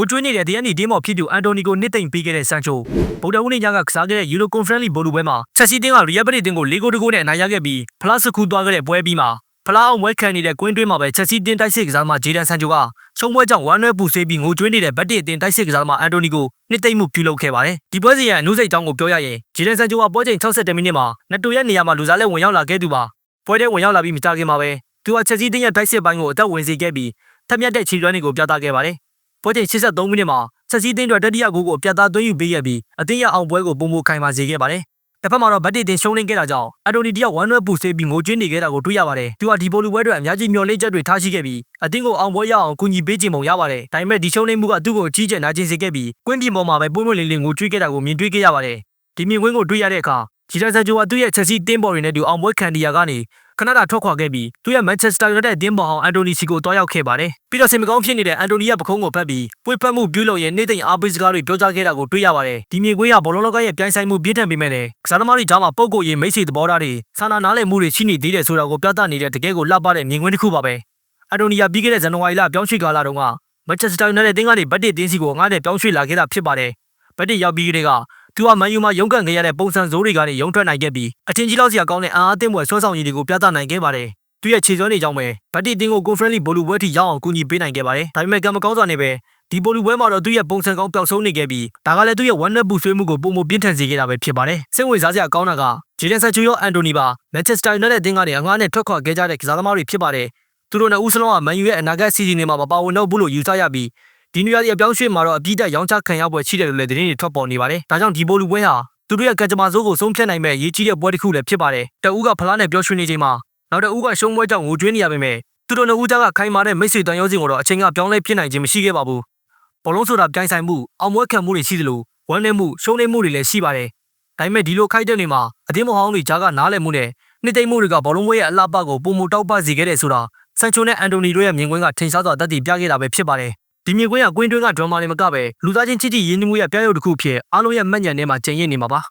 ိုကျွေးနေတဲ့ DNA တင်းမော်ဖြစ်သူအန်တိုနီကိုနစ်သိမ့်ပေးခဲ့တဲ့ဆန်ချိုဗုဒ္ဓဦးနေ့ညကကစားခဲ့တဲ့ Euro Conference League ဘောလုံးပွဲမှာချက်စီတင်းက Real Madrid တင်းကို၄ဂိုးတကိုးနဲ့အနိုင်ရခဲ့ပြီးဖလားစကူသွားခဲ့တဲ့ပွဲပြီးမှာဖလားအောင်ဝဲခံနေတဲ့ကွင်းတွင်းမှာပဲချက်စီတင်းတိုက်စစ်ကစားသမားဂျေဒန်ဆန်ချိုကချုံပွဲကြောင့်ဝမ်းနည်းပူဆေးပြီးငိုကြွေးနေတဲ့ဗတ်တစ်တင်းတိုက်စစ်ကစားသမားအန်တိုနီကိုနစ်သိမ့်မှုပြုလုပ်ခဲ့ပါတယ်ဒီပွဲစဉ်ရဲ့အနုစိတ်တောင်းကိုပြောရရင်ဂျေဒန်ဆန်ချိုကပွဲချိန်62မိနစ်မှာနှစ်တူရဲ့နေရာမှာလူစားလဲဝင်ရောက်လာခဲ့သူပါပွဲထဲဝင်ရောက်လာပြီးမကြခင်မှာပဲသူကချက်စီတင်းရဲ့တိုက်စစ်ပိုင်းကိုအသက်ဝင်စေခဲ့ပြီးထက်မြက်တဲ့ခြေလွှမ်းတွေကိုပြသခဲ့ပါတယ် ပွဲချိန်83မိနစ်မှာချက်စီတင်းတွေတတိယဂိုးကိုပြတ်သားသွင်းယူပေးခဲ့ပြီးအတင်းရအောင်ပွဲကိုပုံမခိုင်မာစေခဲ့ပါတယ်။တစ်ဖက်မှာတော့ဗတ်တီတင်ရှုံးနေခဲ့တာကြောင့်အတိုနီတယောက်ဝမ်းနွဲပူဆေးပြီးငိုကြွေးနေခဲ့တာကိုတွေ့ရပါတယ်။သူကဒီပိုလူပွဲအတွက်အများကြီးမျှော်လင့်ချက်တွေထားရှိခဲ့ပြီးအတင်းကိုအောင်ပွဲရအောင်ကူညီပေးခြင်းပုံရပါတယ်။ဒါပေမဲ့ဒီရှုံးနေမှုကသူ့ကိုအကြီးကျယ်နာကျင်စေခဲ့ပြီးကွင်းပြင်ပေါ်မှာပဲပွင့်ပွင့်လင်းလင်းငိုကြွေးခဲ့တာကိုမြင်တွေ့ခဲ့ရပါတယ်။ဒီမြင်ကွင်းကိုတွေ့ရတဲ့အခါ ဂျီဒန်ဆန်ဂျိုကသူ့ရဲ့ချက်စီတင်းဘော်တွေနဲ့တူအောင်ပွဲခံဒီယာကနေခဏတာထွက်ခွာခဲ့ပြီးသူ့ရဲ့ Manchester United အသင်းပေါ်အောင်အန်တိုနီစီကိုတွားရောက်ခဲ့ပါတယ်။ပြီးတော့စင်မကောင်းဖြစ်နေတဲ့အန်တိုနီရဲ့ပခုံးကိုဖတ်ပြီးပွေဖက်မှုပြုလုပ်ရင်နေသိမ့်အားပေးစကားတွေပြောကြားခဲ့တာကိုတွေ့ရပါတယ်။ဒီမြေကွေးကဘောလုံးလောကရဲ့ပြိုင်ဆိုင်မှုပြည့်ထန်ပေမဲ့လည်းကစားသမားတွေကြားမှာပုံကိုရေးမိတ်ဆွေသဘောထားတွေစာနာနားလည်မှုတွေရှိနေသေးတယ်ဆိုတာကိုပြသနေတဲ့တကယ်ကိုလှပတဲ့မြင်ကွင်းတစ်ခုပါပဲ။အန်တိုနီယာပြီးခဲ့တဲ့ဇန်နဝါရီလပြောင်းရွှေ့ကာလတုန်းက Manchester United အသင်းကနေဘတ်တစ်တင်းစီကိုငားတဲ့ပြောင်းရွှေ့လာခဲ့တာဖြစ်ပါတယ်။ဘတ်တစ်ရောက်ပြီးကတည်းက သူကမန်ယူမှာရုန်းကန်ခဲ့ရတဲ့ပုံစံဇိုးတွေကနေရုန်းထွက်နိုင်ခဲ့ပြီးအထင်ကြီးလောက်စရာကောင်းတဲ့အင်အားအသင်းပွဲဆွဲဆောင်ရည်တွေကိုပြသနိုင်ခဲ့ပါတယ်။သူရဲ့ခြေစွမ်းတွေကြောင့်ပဲဘတ်တီတင်းကို Conference League ဘောလူပွဲထိရောက်အောင်ကူညီပေးနိုင်ခဲ့ပါတယ်။ဒါပေမဲ့ကံမကောင်းစွာနဲ့ပဲဒီဘောလူပွဲမှာတော့သူရဲ့ပုံစံကောင်းပျောက်ဆုံးနေခဲ့ပြီးဒါကလည်းသူရဲ့ one net ပူဆွေးမှုကိုပုံမပြင်းထန်စေခဲ့တာပဲဖြစ်ပါတယ်။စိတ်ဝင်စားစရာကောင်းတာကဂျေဒန်ဆန်ချူရောအန်တိုနီပါ Manchester United အသင်းကနေအငှားနဲ့ထွက်ခွာခဲ့ကြတဲ့ကစားသမားတွေဖြစ်ပါတယ်။သူတို့နဲ့ဦးစလုံးကမန်ယူရဲ့အနာဂတ်စီဇန်တွေမှာမပါဝင်တော့ဘူးလို့ယူဆရပြီး ဒီနေရာဒီအပြောင်းရွှေ့မှာတော့အပြည့်တက်ရောင်းချခံရပွဲရှိတယ်လို့လည်းသတင်းတွေထွက်ပေါ်နေပါတယ်။ဒါကြောင့်ဒီဘောလူပွဲဟာသူတို့ရဲ့ကကြမ္မာစိုးကိုဆုံးဖြတ်နိုင်မဲ့ရေးကြီးတဲ့ပွဲတစ်ခုလည်းဖြစ်ပါတယ်။တအူးကဖလားနဲ့ပြောရွှေနေချိန်မှာနောက်တအူးကရှုံးပွဲကြောင့်ငိုကြွေးနေရပေမဲ့သူတို့နှစ်ဦးကြားကခိုင်မာတဲ့မိတ်ဆွေတန်ရုံးစဉ်ကိုတော့အချိန်ကပြောင်းလဲဖြစ်နိုင်ခြင်းမရှိခဲ့ပါဘူး။ဘောလုံးဆိုတာပြိုင်ဆိုင်မှုအောင်ပွဲခံမှုတွေရှိသလိုဝမ်းနည်းမှုရှုံးနေမှုတွေလည်းရှိပါတယ်။ဒါပေမဲ့ဒီလိုခိုက်တဲ့နေမှာအတင်းမဟောင်းတွေကြားကနားလည်မှုနဲ့နှစ်သိမ့်မှုတွေကဘောလုံးပွဲရဲ့အလှပကိုပုံမတောက်ပစေခဲ့တဲ့ဆိုတာဆန်ချိုနဲ့အန်တိုနီတို့ရဲ့မြင်ကွင်းကထင်ရှားစွာတတ်တည်ပြခဲ့တာပဲဖြစ်ပါတယ်။ ဒီမြင်ကွင်းကကွင်းတွင်းကဒရမာတွေမကပဲလူသားချင်းချစ်ကြည်ရင်းနှီးမှုရဲ့ပြရုပ်တစ်ခုဖြစ်အားလုံးရဲ့မှတ်ဉာဏ်ထဲမှာကျင်ရစ်နေမှာပါ။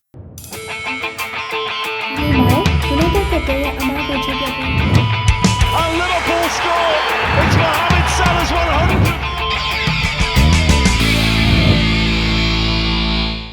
ဒီမှာ United ကတည်းကအ